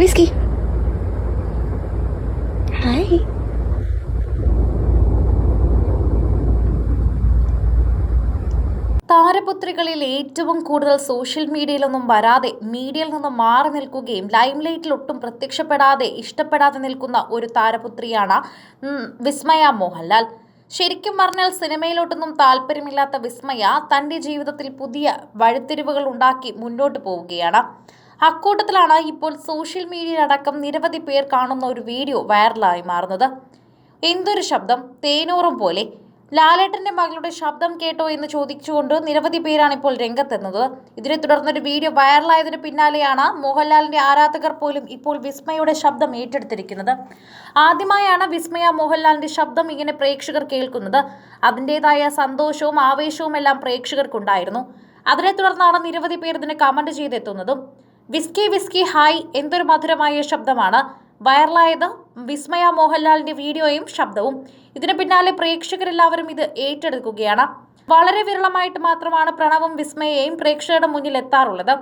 Whisky Hi. താരപുത്രികളിൽ ഏറ്റവും കൂടുതൽ social മീഡിയയിലൊന്നും വരാതെ മീഡിയയിൽ നിന്നും മാറി നിൽക്കുകയും ലൈംലൈറ്റിൽ ഒട്ടും പ്രത്യക്ഷപ്പെടാതെ ഇഷ്ടപ്പെടാതെ നിൽക്കുന്ന ഒരു താരപുത്രിയാണ് വിസ്മയ മോഹൻലാൽ. ശരിക്കും പറഞ്ഞാൽ സിനിമയിലോട്ടൊന്നും താല്പര്യമില്ലാത്ത വിസ്മയ തന്റെ ജീവിതത്തിൽ പുതിയ വഴിത്തിരിവുകൾ ഉണ്ടാക്കി മുന്നോട്ട് പോവുകയാണ്. അക്കൂട്ടത്തിലാണ് ഇപ്പോൾ സോഷ്യൽ മീഡിയയിലടക്കം നിരവധി പേർ കാണുന്ന ഒരു വീഡിയോ വൈറലായി മാറുന്നത്. എന്തൊരു ശബ്ദം? തേനൂറും പോലെ. ലാലേട്ടന്റെ മകളുടെ ശബ്ദം കേട്ടോ എന്ന് ചോദിച്ചുകൊണ്ട് നിരവധി പേരാണ് ഇപ്പോൾ രംഗത്തെത്തുന്നത്. ഇതിനെ തുടർന്നൊരു വീഡിയോ വൈറലായതിനു പിന്നാലെയാണ് മോഹൻലാലിന്റെ ആരാധകർ പോലും ഇപ്പോൾ വിസ്മയുടെ ശബ്ദം ഏറ്റെടുത്തിരിക്കുന്നത്. ആദ്യമായാണ് വിസ്മയ മോഹൻലാലിന്റെ ശബ്ദം ഇങ്ങനെ പ്രേക്ഷകർ കേൾക്കുന്നത്. അതിന്റെതായ സന്തോഷവും ആവേശവും എല്ലാം പ്രേക്ഷകർക്കുണ്ടായിരുന്നു. അതിനെ തുടർന്നാണ് നിരവധി പേർ ഇതിന് കമന്റ് ചെയ്തെത്തുന്നതും. വിസ്കി വിസ്കി ഹായ് എന്തൊരു മധുരമായ ശബ്ദമാണ്. വൈറലായത് വിസ്മയ മോഹൻലാലിന്റെ വീഡിയോയും ശബ്ദവും. ഇതിനു പിന്നാലെ പ്രേക്ഷകരെല്ലാവരും ഇത് ഏറ്റെടുക്കുകയാണ്. വളരെ വിരളമായിട്ട് മാത്രമാണ് പ്രണവും വിസ്മയയും പ്രേക്ഷകരുടെ മുന്നിൽ എത്താറുള്ളത്.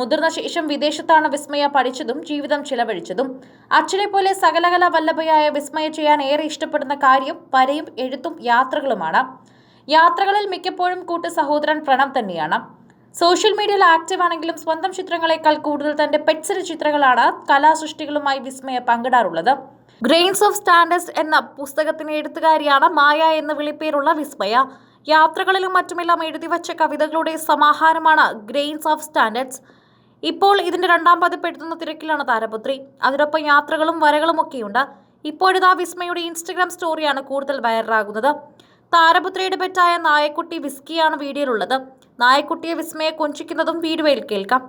മുതിർന്ന ശേഷം വിദേശത്താണ് വിസ്മയ പഠിച്ചതും ജീവിതം ചിലവഴിച്ചതും. അച്ഛനെ പോലെ സകലകല വല്ലഭയായ വിസ്മയ ചെയ്യാൻ ഏറെ ഇഷ്ടപ്പെടുന്ന കാര്യം വരയും എഴുത്തും യാത്രകളുമാണ്. യാത്രകളിൽ മിക്കപ്പോഴും കൂട്ട് സഹോദരൻ പ്രണവ് തന്നെയാണ്. സോഷ്യൽ മീഡിയയിൽ ആക്റ്റീവ് ആണെങ്കിലും സ്വന്തം ചിത്രങ്ങളെക്കാൾ കൂടുതൽ തന്റെ പെറ്റ്സര ചിത്രങ്ങളാണ് കലാസൃഷ്ടികളുമായി വിസ്മയ പങ്കിടാറുള്ളത്. ഗ്രെയിൻസ് ഓഫ് സ്റ്റാൻഡേർഡ്സ് എന്ന പുസ്തകത്തിന് എഴുത്തുകാരിയാണ് മായ എന്ന വിളിപ്പേരുള്ള വിസ്മയ. യാത്രകളിലും മറ്റുമെല്ലാം എഴുതി വച്ച കവിതകളുടെ സമാഹാരമാണ് ഗ്രെയിൻസ് ഓഫ് സ്റ്റാൻഡേർഡ്സ് ഇപ്പോൾ ഇതിന്റെ രണ്ടാം പതിപ്പ് എഴുതുന്ന തിരക്കിലാണ് താരപുത്രി. അതിനൊപ്പം യാത്രകളും വരകളും ഒക്കെയുണ്ട് ഇപ്പോഴിതാ വിസ്മയുടെ ഇൻസ്റ്റഗ്രാം സ്റ്റോറിയാണ് കൂടുതൽ വൈറലാകുന്നത് താരപുത്രിയുടെ പെറ്റായ നായക്കുട്ടി വിസ്കിയാണ് വീഡിയോയിലുള്ളത് നായക്കുട്ടിയെ വിസ്മയെ കൊഞ്ചിക്കുന്നതും വീഡിയോയിൽ കേൾക്കാം.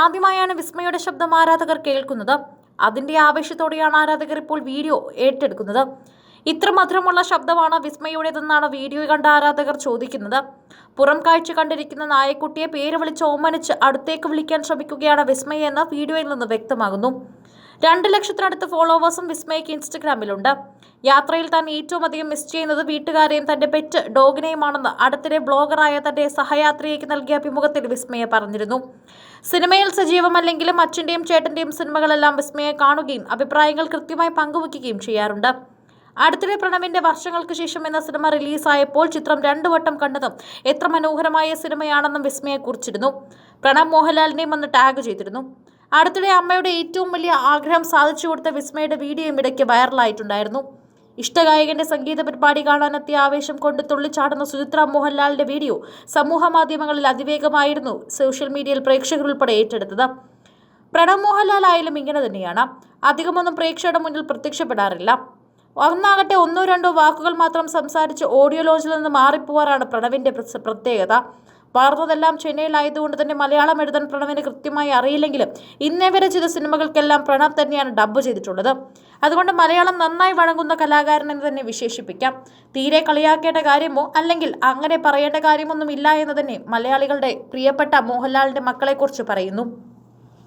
ആദ്യമായാണ് വിസ്മയുടെ ശബ്ദം ആരാധകർ കേൾക്കുന്നത്. അതിന്റെ ആവേശത്തോടെയാണ് ആരാധകർ ഇപ്പോൾ വീഡിയോ ഏറ്റെടുക്കുന്നത്. ഇത്ര മധുരമുള്ള ശബ്ദമാണ് വിസ്മയുടേതെന്നാണ് വീഡിയോ കണ്ട ആരാധകർ ചോദിക്കുന്നത്. പുറം കാഴ്ച കണ്ടിരിക്കുന്ന നായക്കുട്ടിയെ പേര് വിളിച്ച് ഓമനിച്ച് അടുത്തേക്ക് വിളിക്കാൻ ശ്രമിക്കുകയാണ് വിസ്മയ എന്ന് വീഡിയോയിൽ നിന്ന് വ്യക്തമാകുന്നു. രണ്ട് ലക്ഷത്തിനടുത്ത് ഫോളോവേഴ്സും വിസ്മയ്ക്ക് ഇൻസ്റ്റഗ്രാമിലുണ്ട്. യാത്രയിൽ താൻ ഏറ്റവും അധികം മിസ് ചെയ്യുന്നത് വീട്ടുകാരെയും തന്റെ പെറ്റ് ഡോഗിനെയുമാണെന്ന് അടുത്തിടെ ബ്ലോഗറായ തന്റെ സഹയാത്രികയ്ക്ക് നൽകിയ അഭിമുഖത്തിൽ വിസ്മയ പറഞ്ഞിരുന്നു. സിനിമയിൽ സജീവമല്ലെങ്കിലും അച്ഛന്റെയും ചേട്ടന്റെയും സിനിമകളെല്ലാം വിസ്മയെ കാണുകയും അഭിപ്രായങ്ങൾ കൃത്യമായി പങ്കുവയ്ക്കുകയും ചെയ്യാറുണ്ട്. അടുത്തിടെ പ്രണവിന്റെ വർഷങ്ങൾക്ക് ശേഷം എന്ന സിനിമ റിലീസായപ്പോൾ ചിത്രം രണ്ടു വട്ടം കണ്ടതും എത്ര മനോഹരമായ സിനിമയാണെന്നും വിസ്മയെ കുറിച്ചിരുന്നു. പ്രണവ് മോഹൻലാലിനെയും അന്ന് ടാഗ് ചെയ്തിരുന്നു. അടുത്തിടെ അമ്മയുടെ ഏറ്റവും വലിയ ആഗ്രഹം സാധിച്ചു കൊടുത്ത വിസ്മയുടെ വീഡിയോയും ഇടയ്ക്ക് വൈറലായിട്ടുണ്ടായിരുന്നു. ഇഷ്ടഗായകന്റെ സംഗീത പരിപാടി കാണാനെത്തിയ ആവേശം കൊണ്ട് തുള്ളിച്ചാടുന്ന സുചിത്ര മോഹൻലാലിന്റെ വീഡിയോ സമൂഹ മാധ്യമങ്ങളിൽ അതിവേഗമായിരുന്നു സോഷ്യൽ മീഡിയയിൽ പ്രേക്ഷകർ ഉൾപ്പെടെ ഏറ്റെടുത്തത്. പ്രണവ് മോഹൻലാൽ ആയാലും ഇങ്ങനെ തന്നെയാണ്. അധികമൊന്നും പ്രേക്ഷകരുടെ മുന്നിൽ പ്രത്യക്ഷപ്പെടാറില്ല. ഒന്നാകട്ടെ ഒന്നോ രണ്ടോ വാക്കുകൾ മാത്രം സംസാരിച്ച് ഓഡിയോ ലോഞ്ചിൽ നിന്ന് മാറിപ്പോവാറാണ് പ്രത്യേകത പ്രത്യേകത. വളർന്നതെല്ലാം ചെന്നൈയിലായതുകൊണ്ട് തന്നെ മലയാളം എഴുതാൻ പ്രണവിന് കൃത്യമായി അറിയില്ലെങ്കിലും ഇന്നേ വരെ ചെയ്ത സിനിമകൾക്കെല്ലാം പ്രണവ് തന്നെയാണ് ഡബ്ബ് ചെയ്തിട്ടുള്ളത്. അതുകൊണ്ട് മലയാളം നന്നായി വഴങ്ങുന്ന കലാകാരൻ എന്ന് തന്നെ വിശേഷിപ്പിക്കാം. തീരെ കളിയാക്കേണ്ട കാര്യമോ അല്ലെങ്കിൽ അങ്ങനെ പറയേണ്ട കാര്യമൊന്നും ഇല്ല എന്ന് തന്നെ മലയാളികളുടെ പ്രിയപ്പെട്ട മോഹൻലാലിന്റെ മക്കളെക്കുറിച്ച് പറയുന്നു.